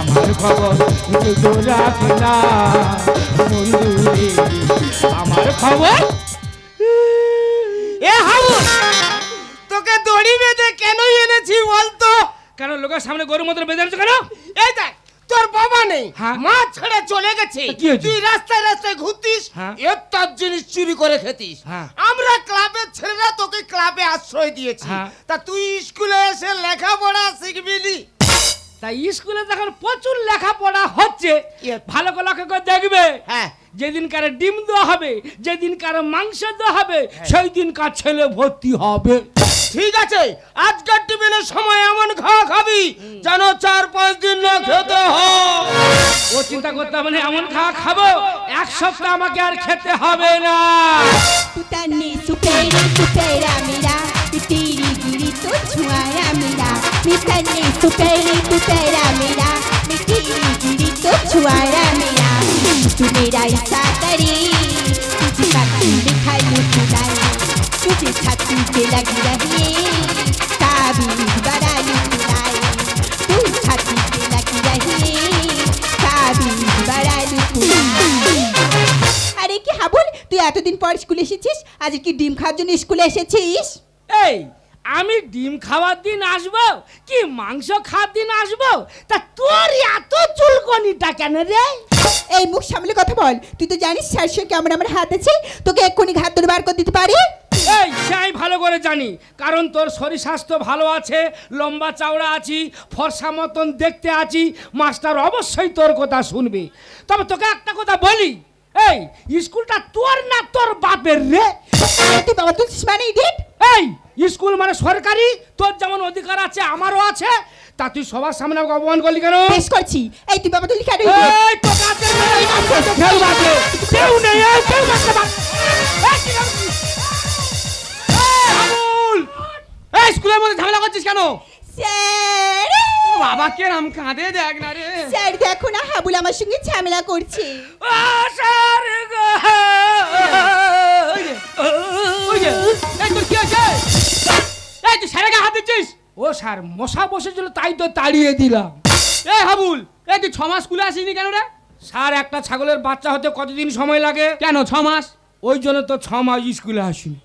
আমার খবর তো রাখে না। আমার খবর? এ হাউস! তোকে দড়ি বেঁধে কেন এনেছি বলতো? কেন লোকের সামনে মতো বেঁধে কেন? এই দেখ তোর বাবা নেই। হ্যাঁ। মা ছেড়ে চলে গেছে। তুই রাস্তায় রাস্তায় ঘুরতিস হ্যাঁ। এর তার জিনিস চুরি করে খেতিস। হ্যাঁ। আমরা ক্লাবের ছেলেরা তোকে ক্লাবে আশ্রয় দিয়েছি। তা তুই স্কুলে এসে লেখাপড়া শিখবি তাই স্কুলে দেখেন প্রচুর লেখাপড়া হচ্ছে। ভালো করে লক্ষ্য করে দেখবে। হ্যাঁ। যেদিন কারে ডিম দেওয়া হবে যেদিন কারে মাংস দেওয়া হবে হ্যাঁ। সেই দিন কার ছেলে ভর্তি হবে। ঠিক আছে আজকের টিফিনের সময় এমন খাওয়া খাবি যেন চার পাঁচ দিন না খেতে হ ও চিন্তা করতে মানে এমন খাওয়া খাব এক সপ্তাহ আমাকে আর খেতে হবে না। তুতানি সুপেরা সুপেরা মিরা তিরি গিরি তো ছুঁয়া Mi prendi tu peli, tu pera mera Mi tiri, tiri tu chuara mera Tu mera isatari Tujhe pati dikhai mukhudai Tujhe chhati pe lagi rahiye Tabi bada nikulai Tu chhati pe lagi rahiye Tabi bada nikulai আরে কি হাবুল তুই এতদিন পর স্কুলে এসেছিস আজ কি ডিম খাওয়ার জন্য স্কুলে এসেছিস এই আমি ডিম খাওয়ার দিন আসব কি মাংস খাওয়ার দিন আসব? তা তোর এত চুলকনিটা কেন রে? এই মুখ সামলে কথা বল। তুই তো জানিস সে কেমন আমার হাত আছে। তোকে এক্ষুনি ঘাত ধরে বার করে দিতে পারি? এই সেই ভালো করে জানি। কারণ তোর শরীর স্বাস্থ্য ভালো আছে লম্বা চওড়া আছি ফর্সা মতন দেখতে আছি। মাস্টার অবশ্যই তোর কথা শুনবে। তবে তোকে একটা কথা বলি। এই স্কুলটা তোর না তোর বাপের রে? তুই বাবা তুলছিস মানে ইডিয়েট? এই স্কুল মানে সরকারি তোর যেমন অধিকার আছে আমারও আছে। তা তুই সবার সামনে আমাকে অপমান করলি কেন? বেশ করছি। এই তুই বাবা তুলি idiot? এই বাজে। কেউ নেই। এই কেউ! এই স্কুলের মধ্যে ঝামেলা করছিস কেন? স্যার! বাবা কে রাম কাঁদে দেখ না রে। স্যার দেখো না হাবুল আমার সঙ্গে ঝামেলা করছে। ও স্যার গো! ওই যে এই তোর কি আছে এই তুই স্যারের হাত দিচ্ছিস? ও স্যার মশা বসেছিল তাই তো তাড়িয়ে দিলাম। এই হাবুল এই তুই ছ মাস স্কুলে আসিনি কেন রে? স্যার একটা ছাগলের বাচ্চা হতে কতদিন সময় লাগে? কেন ছ মাস ওই জন্য তো ছ মাস স্কুলে আসিনি।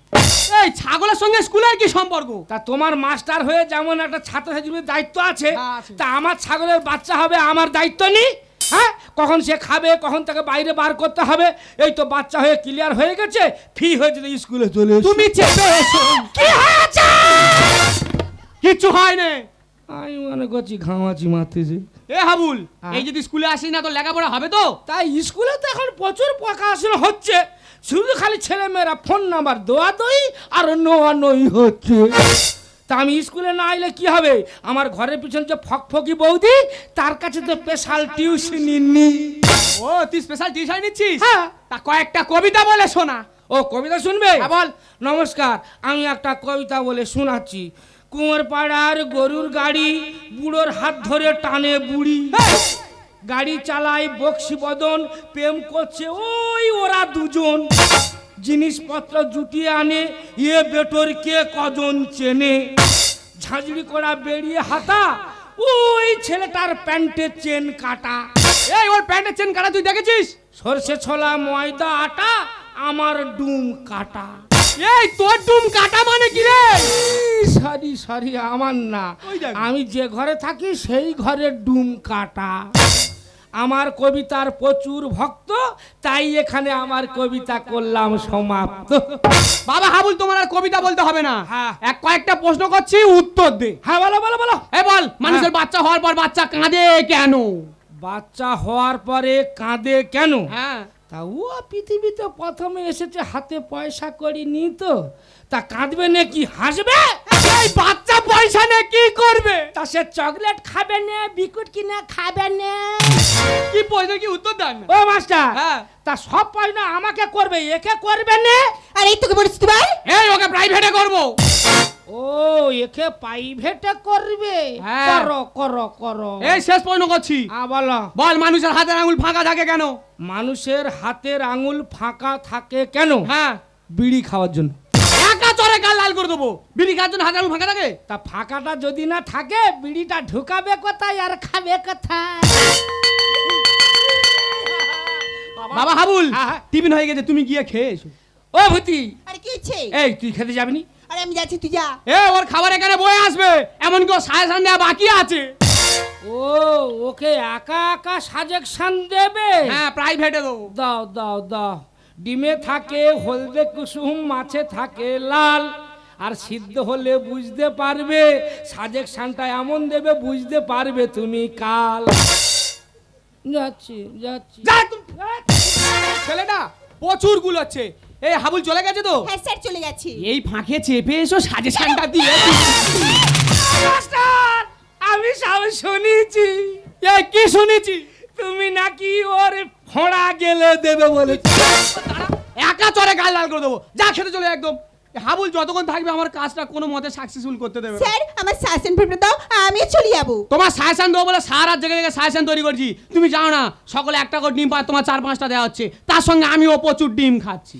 এই ছাগলের সঙ্গে স্কুলের কি সম্পর্ক? তা তোমার মাস্টার হয়ে যেমন একটা ছাত্রছাত্রীর দায়িত্ব আছে হ্যাঁ, তা আমার ছাগলের বাচ্চা হবে আমার দায়িত্ব নেই হ্যাঁ? কখন সে খাবে কখন তাকে বাইরে বার করতে হবে এই তো বাচ্চা হয়ে ক্লিয়ার হয়ে গেছে ফি হয়ে যেতে স্কুলে চলে তুমি চেপে কি হয়েছে? কিচ্ছু হয় না আমি মনে করছি ঘামাচি মারতেছে। এ হাবুল হ্যাঁ? এই যদি স্কুলে আসিস না তো লেখাপড়া হবে তো? তাই স্কুলে তো এখন প্রচুর পড়াশোনা হচ্ছে। শুধু খালি ছেলে মেয়েরা ফোন নাম্বার দোয়া দই আর নোয়া নই হচ্ছে। তা আমি স্কুলে না এলে কি হবে? আমার ঘরের পিছনে যে ফকফকি বৌদি তার কাছে তো স্পেশাল টিউশন নি ও তুই স্পেশাল টিউশন নিচ্ছিস? হ্যাঁ। তা কয়েকটা কবিতা বলে শোনা। ও কবিতা শুনবে? হ্যাঁ, বল। নমস্কার আমি একটা কবিতা বলে শোনাচ্ছি। কুমার পাড়ার গরুর গাড়ি বুড়োর হাত ধরে টানে বুড়ি। গাড়ি চালায় বক্সি বদন প্রেম করছে ওই ওরা দুজন। জিনিসপত্র জুটিয়ে আনে এ বেটর কে কজন চেনে? ঝাঁঝরি করা বেরিয়ে হাতা ওই ছেলেটার প্যান্টের চেন কাটা। এই ওর প্যান্টের চেন কাটা তুই দেখেছিস? সর্ষে ছোলা ময়দা আটা আমার ডুম কাটা। এই তোর ডুম কাটা মানে কি রে? সরি সরি আমার না। আমি যে ঘরে থাকি সেই ঘরের ডুম কাটা। আমার কবিতার প্রচুর ভক্ত তাই এখানে আমার কবিতা করলাম সমাপ্ত। বাবা হাবুল তোমার আর কবিতা বলতে হবে না। হ্যাঁ। এক কয়েকটা প্রশ্ন করছি উত্তর দে। হ্যাঁ বলো বলো বলো। এ বল মানুষের বাচ্চা হওয়ার পর বাচ্চা কাঁদে কেন? বাচ্চা হওয়ার পরে কাঁদে কেন? হ্যাঁ। তা ও পৃথিবীতে প্রথমে এসেছে হাতে পয়সা করি নি তো। তা কাঁদবে নাকি? হাসবে? এই বাচ্চা পয়সা নিয়ে কি করবে? তা সে চকলেট খাবে না বিকুট কিনে খাবে না। কি পয়সা কি উত্তর দেন ও মাস্টার হ্যাঁ। তা সব পয়সা আমাকে করবে একে করবে না? আর এই তোকে বলেছি তোমার এই ওকে প্রাইভেটে করব। ও একে প্রাইভেটে করবে। হ্যাঁ। করো করো করো। এই শেষ প্রশ্ন করছি। আ বলো। বল মানুষের হাতের আঙুল ফাঁকা থাকে কেন? মানুষের হাতের আঙুল ফাঁকা থাকে কেন? হ্যাঁ। বিড়ি খাওয়ার জন্য। একা চরে গাল লাল করে দেবো। বিড়ি খাওয়ার জন্য হাতের আঙুল ফাঁকা থাকে? তা ফাঁকাটা যদি না থাকে বিড়িটা ঢুকাবে কোথায় আর খাবে কোথায়? বাবা। হাবুল হ্যাঁ। টিফিন হয়ে গেছে তুমি গিয়ে খেয়ে এসো। ও ভূতি। আরে কি এই তুই খেতে যাবি নি? আরে আমি যাচ্ছি তুই যা। এ ওর খাবার এখানে বয়ে আসবে। এমন কেউ সাজেশন দেওয়া বাকি আছে? ও ওকে একা একা সাজেকশন দেবে? হ্যাঁ প্রাইভেটে দেবো। দাও দাও দাও। ডিমে থাকে হলদে কুসুম মাছে থাকে লাল। আর সিদ্ধ হলে বুঝতে পারবে সাজেকশনটা এমন দেবে বুঝতে পারবে তুমি কাল। যাচ্ছি যাচ্ছি। যা ছেলেটা প্রচুর গুলোচ্ছে এই হাবুল চলে গেছে তো? হ্যাঁ স্যার চলে গেছে। এই ফাঁকে চেপে এসো সাজেশনটা দিয়ে মাস্টার আমি সব শুনেছি। এই কি শুনেছি? তুমি নাকি ওর ফোঁড়া গেলে দেবে বলে একা চরে গাল লাল করে দেবো। যা খেতে চলে একদম। হাবুল যতক্ষণ থাকবে আমার কাজটা কোনো মতে সাকসেসফুল করতে দেবে। স্যার আমার শাসন পেপার দাও আমি চলে যাব। তোমার সাজেশন দেবো বলে সারা জায়গায় জায়গায় সাজেশন তৈরি করছি। তুমি যাও না সকলে একটা করে ডিম পা তোমার চার পাঁচটা দেওয়া হচ্ছে। তার সঙ্গে আমিও প্রচুর ডিম খাচ্ছি।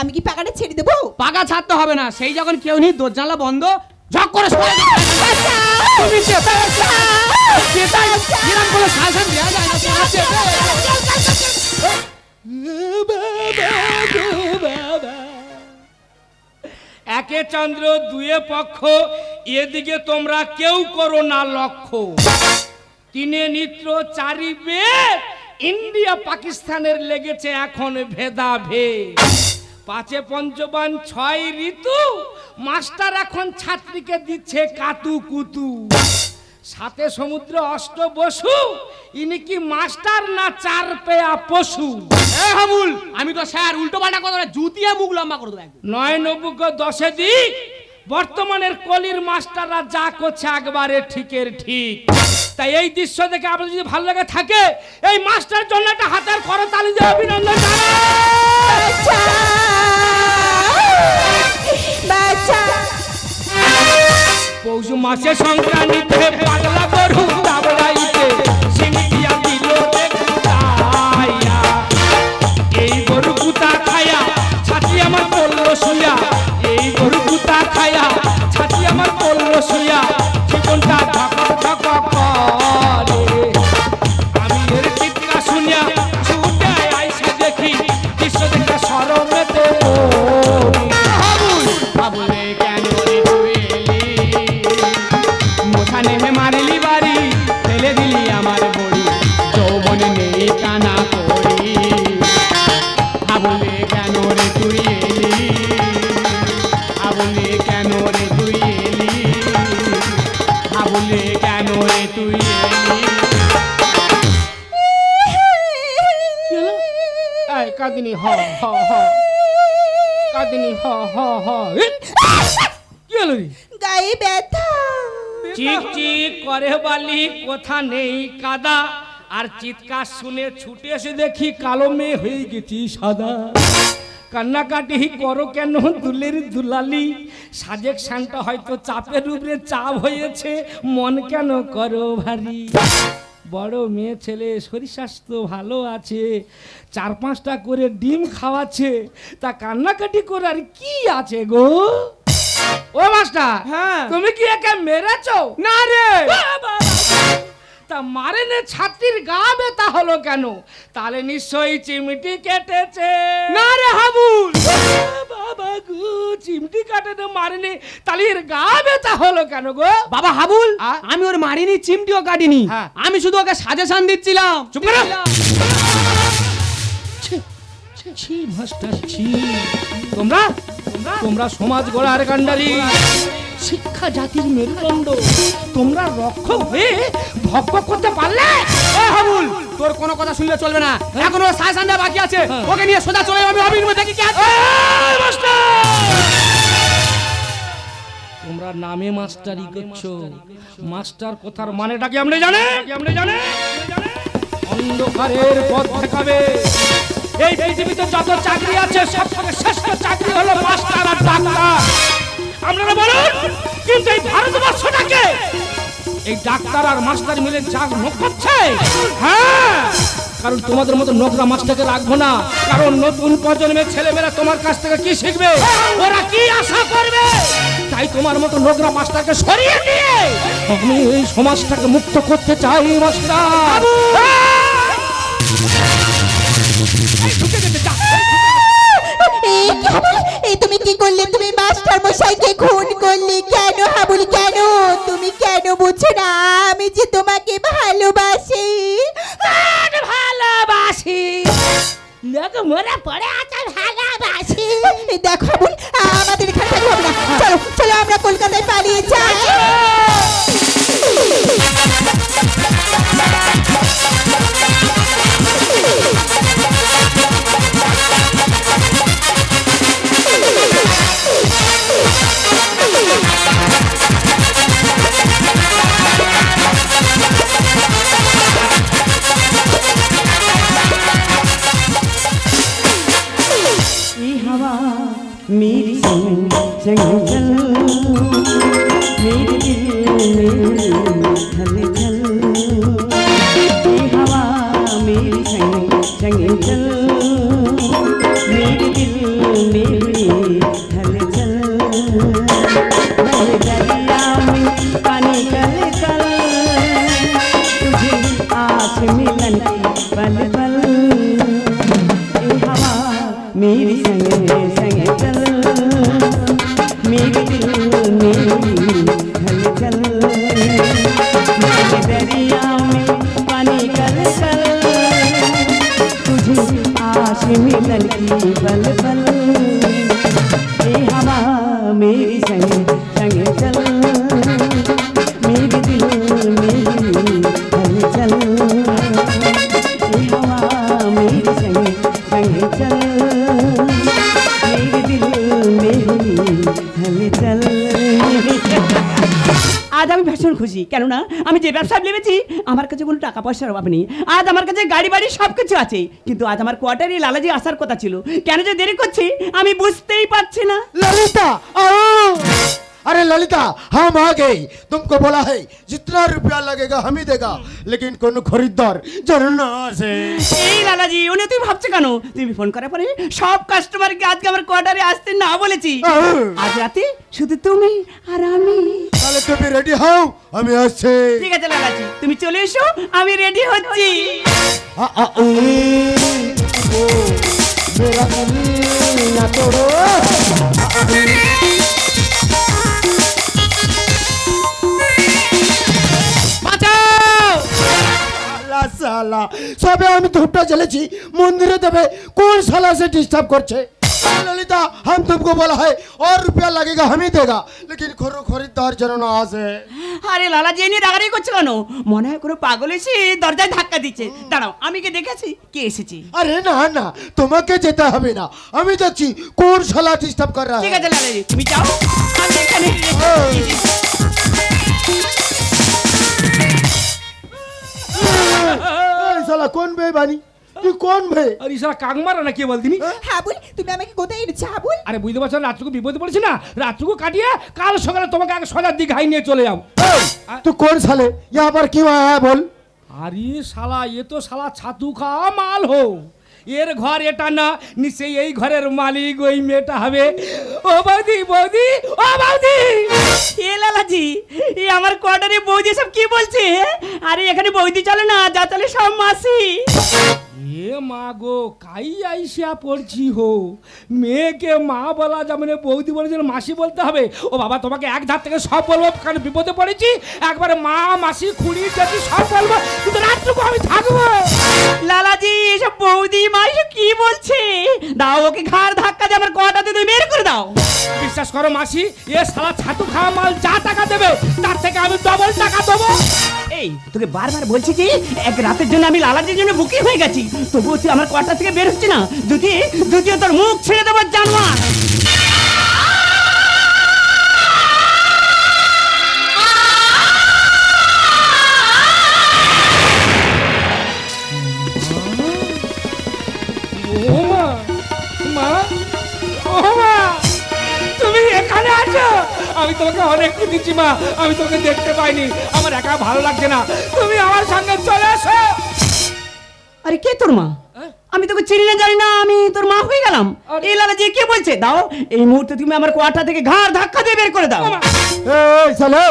আমি কি পাকাটা ছেড়ে দেবো? পাকা ছাড়তে হবে না সেই যখন কেউ নেই দরজালা বন্ধ ঝক করে সরে যাও। তুমি চেপে চেপে এরকম করে সাজেশন দেওয়া যায় না তোমার চেপে। একে চন্দ্র, দুয়ে পক্ষ, এদিকে তোমরা কেউ করো না লক্ষ্য। তিনে নিত্র চারি বেদ ইন্ডিয়া পাকিস্তানের লেগেছে এখন ভেদা ভেদ পাঁচে পঞ্চবান ছয় ঋতু, মাস্টার এখন ছাত্রীকে দিচ্ছে কাতু কুতু সাথে সমুদ্র অষ্ট বসু ইনি কি মাস্টার না চার পেয়া পশু এ হাবুল আমি তো স্যার উল্টো পাল্টা কথা বলে জুতিয়ে মুখ লম্বা করে দেবো। নয় নব্বুক দশে দিক বর্তমানের কলির মাস্টাররা যা করছে একবারে ঠিকের ঠিক তাই এই দৃশ্য দেখে আপনার যদি ভালো লাগে থাকে এই মাস্টার জন্য একটা হাতের করতালি দিয়ে অভিনন্দন জানাই। মাসে সংক্রান্তিতে পাগলা হ কাদিনী হ হ হ। কি হলো? গায়ে ব্যথা। চিক চিক করে বালি কোথা নেই কাদা। আর চিৎকার শুনে ছুটে এসে দেখি কালো মেয়ে হয়ে গেছি সাদা। কান্নাকাটি করো কেন দুলের দুলালি? সাজেক শানটা হয়তো চাপের উপরে চাপ হয়েছে মন কেন করো ভারী? বড় মেয়ে ছেলে শরীর স্বাস্থ্য ভালো আছে চার পাঁচটা করে ডিম খাওয়াচ্ছে তা কান্নাকাটি করার কি আছে গো ও মাস্টার হ্যাঁ। তুমি কি একে মেরেছো না রে বাবা! তা মারেনে ছাত্রীর গা ব্যথা হলো কেন? তাহলে নিশ্চয়ই চিমটি কেটেছে। না রে হাবুল। বাবা গো চিমটি কাটেনে মারেনি তাহলে এর গা ব্যথা হলো কেন গো? বাবা হাবুল আমি ওর মারিনি চিমটিও কাটিনি। হ্যাঁ। আমি শুধু ওকে সাজেশন দিচ্ছিলাম। চুপ করো। ছি মাস্টার ছি। তোমরা? তোমরা সমাজ গড়ার কাণ্ডারি। শিক্ষা জাতির মেরুদণ্ড। তোমরা রক্ষক হয়ে ভক্ত করতে পারলে? এ হাবুল তোর কোনো কথা শুনলে চলবে না। এখন ওর সাজেশন দেওয়া বাকি আছে। হ্যাঁ। ওকে নিয়ে সোজা চলে যাব আমি অভিনয় দেখি কি আছে। তোমরা নামে মাস্টারি করছ। মাস্টার কথার মানেটা কি আপনি জানেন? কি আপনি জানেন? অন্ধকারের পথ দেখাবে। এই পৃথিবীতে যত চাকরি আছে সব থেকে শ্রেষ্ঠ চাকরি হলো মাস্টার আর ডাক্তার। আপনারা কিন্তু এই ভারতবর্ষটাকে এই ডাক্তার আর মাস্টার মিলে যা নোখ করছে হ্যাঁ কারণ তোমাদের মতো নোকরা মাস্টারকে রাখব না। কারণ নতুন প্রজন্মের ছেলেমেয়েরা তোমার কাছ থেকে কি শিখবে? ওরা কি আশা করবে? তাই তোমার মতো নোকরা মাস্টারকে সরিয়ে দিয়ে আমি এই সমাজটাকে মুক্ত করতে চাই মাস্টার। ঢুকে গেছে, তুমি কি করলে? তুমি মাস্টার মশাইকে খুন করলে? কেন হাবুল কেন? তুমি কেন বুঝছ না? আমি যে তোমাকে ভালোবাসি। ভালোবাসি? লোক মরে পড়ে আছে ভালোবাসি। দেখো হাবুল আমাদের এখানে হবে না। চলো চলো আমরা কলকাতায় পালিয়ে যাই। আমি যে ব্যবসা ভেবেছি, আমার কাছে কোনো টাকা পয়সার অভাব নেই। আজ আমার কাছে গাড়ি, বাড়ি সব কিছু আছে। কিন্তু আজ আমার কোয়ার্টারে লালাজি আসার কথা ছিল। কেন যে দেরি করছি, আমি বুঝতেই পারছি না। ললিতা अरे ललिता हम आ गए तुमको बोला है जितना रुपया लगेगा हम ही देगा लेकिन कौन खरीदार जरूर ना से এই লালাজি উনি তুই ভাবছো কেন তুমি ফোন করার পরে সব কাস্টমারকে আজকে আমার কোয়ার্টারে আসতে না বলেছি আজ রাতে শুধু তুমি আর আমি তাহলে তুমি রেডি হও আমি আসছি ঠিক আছে লালাজি তুমি চলে এসো আমি রেডি হচ্ছি आ, आ, ऊ, ओ, मेरा दिल ना সালা সালা সবে আমি ধূপটা জ্বেলেছি মন্দিরে দেবে কোন साला से डिस्टर्ब করছে ललिता हम तुमको बोला है और रुपया लगेगा हम ही देगा लेकिन खरो खरीदार जरूर ना आसे আরে লালাজি এ নিয়ে রাগারাগি করছে কেন মনে হয় কোনো পাগল এসে দরজায় ধাক্কা দিচ্ছে দাঁড়াও আমি কি দেখেছি কে এসেছি আরে না না তোমাকে যেতে হবে না আমি দেখছি কোন শালা ডিস্টার্ব কর রা ঠিক আছে লালাজি তুমি যাও আমি এখানে কোন বে কোন বে? হ্যাঁ? না কে বলতিনি? তুমি বুঝতে না, বিপদে পড়েছি না? কাল সকালে তোমাকে হাই নিয়ে চলে যাব। তুই কোন সালে আবার কি হ্যাঁ বল। আরে শালা এ তো শালা ছাতু খা মাল হো। এর ঘর এটা না নিচে এই ঘরের মালিক ওই মেয়েটা হবে। ও বৌদি বৌদি, ও বৌদি! এ লালাজি, এ আমার কোয়ার্টারে বৌদি সব কি বলছে আরে এখানে বৌদি চলে না, যা চলে সব মাসি। এ মা গো কাই আইসিয়া পড়ছি হো? মেয়েকে মা বলা যাবে না বৌদি বলেছিল মাসি বলতে হবে। ও বাবা তোমাকে এক ধার থেকে সব বলব কারণ বিপদে পড়েছি। একবারে মা মাসি খুঁড়ি যদি সব বলব কিন্তু রাত্রুকু আমি থাকব। লালাজি এসব বৌদি মা এসব কি বলছে? দাও ওকে ঘাড় ধাক্কা দিয়ে আমার কোয়ার্টারে তুমি বের করে দাও। বিশ্বাস করো মাসি এ সালা ছাতু খাওয়া মাল যা টাকা দেবে তার থেকে আমি ডবল টাকা দেবো। এই, তোকে বারবার বলছি কি এক রাতের জন্য আমি লালাজির জন্য বুকিং হয়ে গেছি। তবুও তুই আমার কোয়ার্টার থেকে বের হচ্ছে না। যদি যদিও তোর মুখ ছেড়ে দেবো, জানোয়ার। আমি তোমাকে অনেক দিচ্ছি মা আমি তোকে দেখতে পাইনি আমার একা ভালো লাগছে না তুমি আমার সঙ্গে চলে এসো আরে কে তোর মা হ্যাঁ? আমি তোকে চিনি না জানি না আমি তোর মা হয়ে গেলাম আরে- এই লালাজি কে বলছে দাও এই মুহূর্তে তুমি আমার কোয়াটা থেকে ঘাড় ধাক্কা দিয়ে বের করে দাও ও মা, ए, साले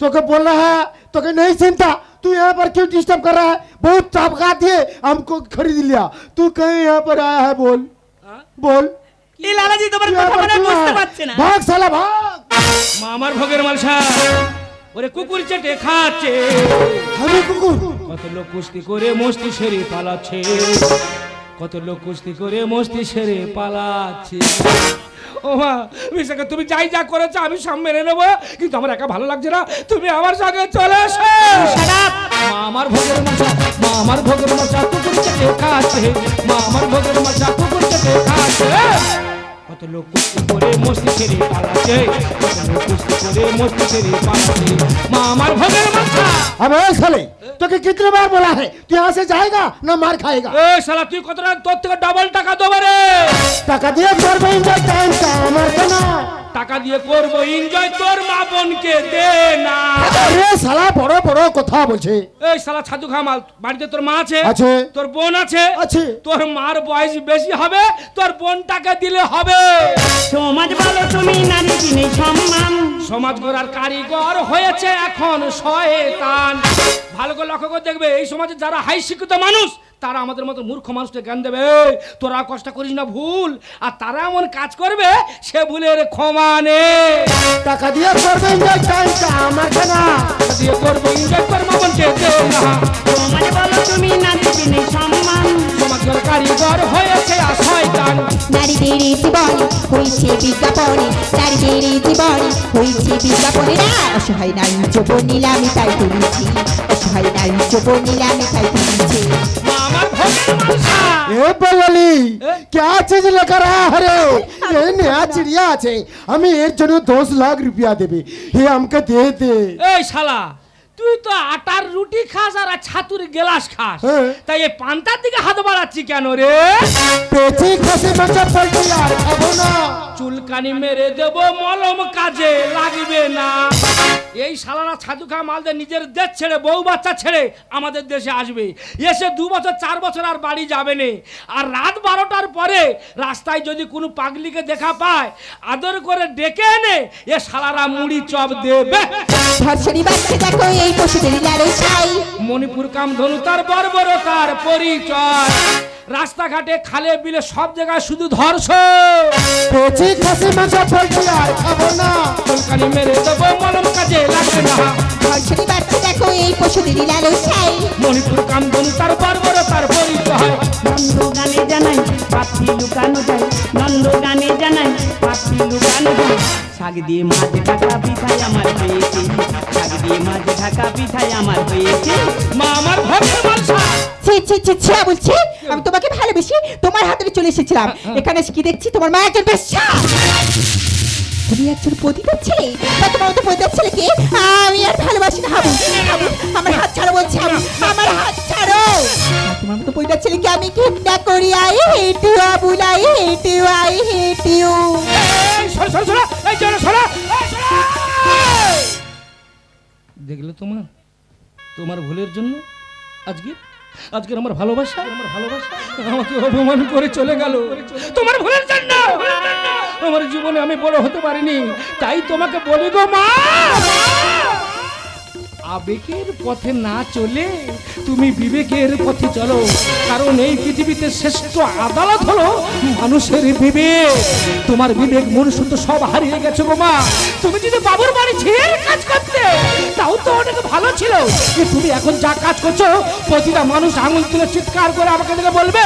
तो के बोल रहा है तो के नहीं सुनता तू यहाँ पर क्यों डिस्टर्ब कर रहा है बहुत चपका दिए हमको खरीद लिया तू कहीं यहाँ पर आया है बोल হ্যাঁ? बोल এই লালাজি তোমার तू यहाँ কথা पर মানে क्यों বুঝতে आया? পারছে না भाग साला भाग মামার ভোগের মালসা। ওরে কুকুর চেটে খাচ্ছে। হ্যাঁ আমি কুকুর। কত লোক কুস্তি করে মস্তি সেরে পালাচ্ছে। কত লোক কুস্তি করে মস্তি সেরে পালাচ্ছে। ও মা বিশাখা তুমি যাই যা করেছ আমি সব মেনে নেব। কিন্তু আমার একা ভালো লাগছে না। তুমি আমার সঙ্গে চলে এসো। আমার ভোগের মশা মা আমার ভোগের মশা কুকুর চেটে খাচ্ছে। মা ভোগের মশা কুকুর চেটে খাচ্ছে। কত লোক কুস্তি করে মস্তি ছেড়ে পালাচ্ছে কত লোক কুস্তি করে মস্তি ছেড়ে পালাচ্ছে মা, আমার ভোগের মাথা। আরে শালে तो के कितने बार बोला है तू यहाँ से जाएगा ना मार खाएगा এ শালা তুই কত টাকা তোর থেকে ডাবল টাকা দেবো রে টাকা দিয়ে করবো এনজয় টাইম আমার কেনা টাকা দিয়ে করবো এনজয় তোর মা বোনকে দে না আরে শালা বড় বড় কথা বলছে এই শালা ছাদু খামাল বাড়িতে তোর মা আছে আছে। তোর বোন আছে আছে। তোর মার বয়স বেশি হবে তোর বোনটাকে দিলে হবে সমাজ বলো তুমি নারী কিনে সম্মান সমাজ গড়ার কারিগর হয়েছে এখন শয়তান ভালো করে লক্ষ্য করে দেখবে এই সমাজে যারা হাই শিক্ষিত মানুষ তারা আমাদের মতো মূর্খ মানুষকে জ্ঞান দেবে। তোরা কষ্ট করিস না ভুল। আর তারা এমন কাজ করবে সে ভুলের ক্ষমা নেই। টাকা দিয়ে করবে এনজয় টাইম আমার কেনা দিয়ে করব না। বলো তুমি নারী কিনে সম্মান। সমাজ গড়ার কারিগর হয়েছে আর শয়তান নারীদের জীবনে হয়েছে বিজ্ঞাপনে নারীদের জীবনে হয়েছে বিজ্ঞাপনে না অসহায় নারী যৌবন নিলামে তাই তুলেছি অসহায় নারী যৌবন নিলামে তাই তুলেছি মা আমার ভোগের মালসা ए बंगाली क्या चीज लेकर आया हरे ये नया चिड़िया আছে আমি এর জন্য দশ লাখ রুপিয়া দেবে হে আমাকে দে দে এই শালা তুই তো আটার রুটি খাস আর ছাতুর গেলাস খাস। হ্যাঁ। তাই এই পান্তার দিকে হাত বাড়াচ্ছি কেন রে? পেছি খাসি মাংস পাল্টি আর খাব না। চুলকানি মেরে দেব মলম কাজে লাগবে না। এই শালারা ছাদু খা মালদের নিজের দেশ ছেড়ে বউ বাচ্চা ছেড়ে আমাদের দেশে আসবে। এসে দু বছর চার বছর আর বাড়ি যাবে না। আর রাত বারোটার পরে রাস্তায় যদি কোনো পাগলিকে দেখা পায় আদর করে ডেকে এনে এ সালারা মুড়ি চপ দেবে। দেখো এই পশুদের লাড়ো চাই মণিপুর কামধনু তার বর্বরতার পরিচয়। রাস্তাঘাটে খালে বিলে সব জায়গায় শুধু ধর্ষণ। পেছি খাসি মাংস পাল্টি আর খাব না। চুলকানি মেরে দেবো মলম কাজে লাগবে না। ধর্ষণী বাচ্চা দেখো এই পশুদের লাড়ো চাই মণিপুর কামধনু তার বর্বরতার পরিচয়। নন্দ গানে জানাই পাখি লুকানো যায় নন্দ শাক দিয়ে মাছ ঢাকা পিঠাই আমার হয়েছে। শাক দিয়ে মাছ ঢাকা পিঠাই আমার হয়েছে। মা আমার ভক্ত মালসা ছি ছি ছি ছি বলছি আমি তোমাকে ভালোবেসে তোমার হাতে চলে এসেছিলাম। এখানে এসে কি দেখছি? তোমার মা একজন বেশ্যা তুমি একজন পতিতার ছেলে? তা তোমার মতো পতিতার ছেলেকে আমি আর ভালোবাসি না। হাবু হাবু আমার হাত ছাড়ো বলছি হাবু আমার হাত ছাড়ো। তোমার মতো পতিতার ছেলেকে আমি ঘৃণা করি I hate you Abul I hate you I hate. You এই সরা সরা সরা এই জোরে সরা! দেখলে তোমার তোমার ভুলের জন্য আজকে আজকের আমার ভালোবাসা আমার ভালোবাসা আমাকে অপমান করে চলে গেল। তোমার ভুলের জন্য! আমার জীবনে আমি বড় হতে পারিনি। তাই তোমাকে বলি গো মা! আবেগের পথে না চলে তুমি বিবেকের পথে চলো। কারণ এই পৃথিবীতে শ্রেষ্ঠ আদালত হলো মানুষের বিবেক। তোমার বিবেক মনুষ্য তো সব হারিয়ে গেছে গো মা। তুমি যদি বাবুর বাড়ি ছেড়ে কাজ করতে, তাও তো অনেক ভালো ছিল। যে তুমি এখন যা কাজ করছ, প্রতিটা মানুষ আঙুল তুলে চিৎকার করে আমাকে দেখে বলবে,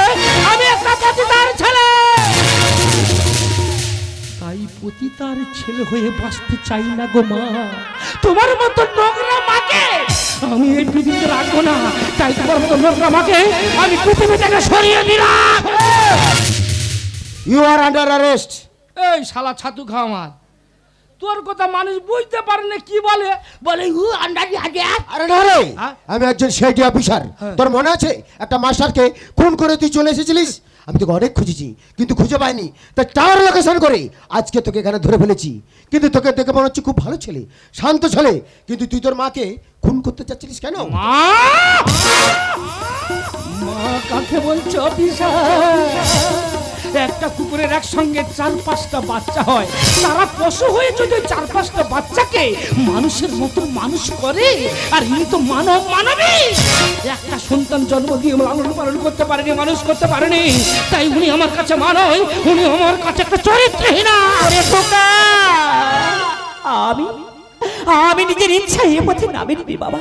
আমি একটা পতিতার ছেলে! পতিতার ছেলে হয়ে বাঁচতে চাই না গো মা। তোমার মতো নোংরা মাকে আমি এই পৃথিবীতে রাখব না। তাই তোমার মতো নোংরা মাকে আমি পৃথিবী থেকে সরিয়ে দিলাম। ইউ আর আন্ডার অ্যারেস্ট এই শালা ছাতু খাওয়ার তোর কথা মানুষ বুঝতে পারে না কি বলে? বলে হু আন্ডার আরে না রে হ্যাঁ? আমি একজন সিআইডি অফিসার হ্যাঁ। তোর মনে আছে? একটা মাস্টারকে খুন করে তুই চলে এসেছিলিস? আমি তোকে অনেক খুঁজেছি কিন্তু খুঁজে পাইনি। তা টাওয়ার লোকেশন করে আজকে তোকে এখানে ধরে ফেলেছি। কিন্তু তোকে দেখে মনে হচ্ছে খুব ভালো ছেলে শান্ত ছেলে। কিন্তু তুই তোর মাকে খুন করতে চাচ্ছিলিস কেন? কাকে বলছো একটা কুকুরের একসঙ্গে চার পাঁচটা বাচ্চা হয়। তারা পশু হয়ে যদি চার পাঁচটা বাচ্চাকে মানুষের মতো মানুষ করে আর ইনি তো মানব মানবী! একটা সন্তান জন্ম দিয়ে লালন পালন করতে পারেনি, মানুষ করতে পারেনি। তাই উনি আমার কাছে মানয় উনি আমার কাছে একটা চরিত্রহীনা। আমি? আমি নিজের ইচ্ছায় এ পথে নামিনি বাবা।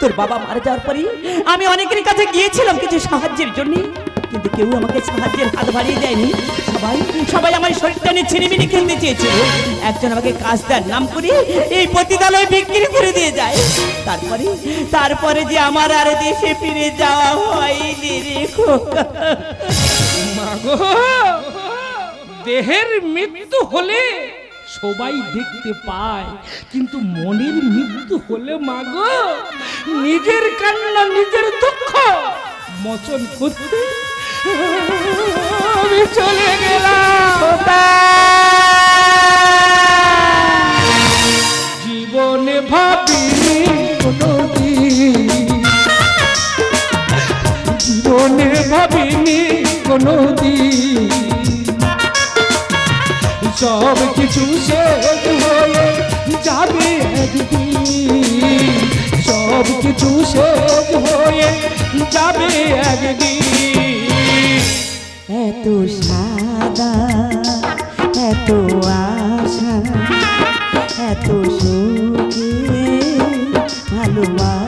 তোর বাবা মারা যাওয়ার পরে আমি অনেকের কাছে গিয়েছিলাম কিছু সাহায্যের জন্য। কিন্তু কেউ আমাকে সাহায্যের হাত বাড়িয়ে দেয়নি। সবাই সবাই আমার শরীরটা নিয়ে ছিনিমিনি খেলতে চেয়েছিল একজন আমাকে কাজ দেওয়ার নাম করে এই পতিতালয় বিক্রি করে দিয়ে যায়। তারপরে তারপরে যে আমার আর দেশে ফিরে যাওয়া হয়নি মাগো, দেহের মৃত্যু হলে সবাই দেখতে পায়, কিন্তু মনের মৃত্যু হলে মাগো, নিজের কান্না, নিজের দুঃখ মোচন করতে আমি চলে গেলাম। জীবনে ভাবিনি কোনোদিন। জীবনে ভাবিনি কোনোদিন। সব কিছু শেষ হয়ে যাবে একদিন। সব কিছু শেষ হয়ে যাবে একদিন। এত সাদা এত আশা এত সুখে ভালোবাসা।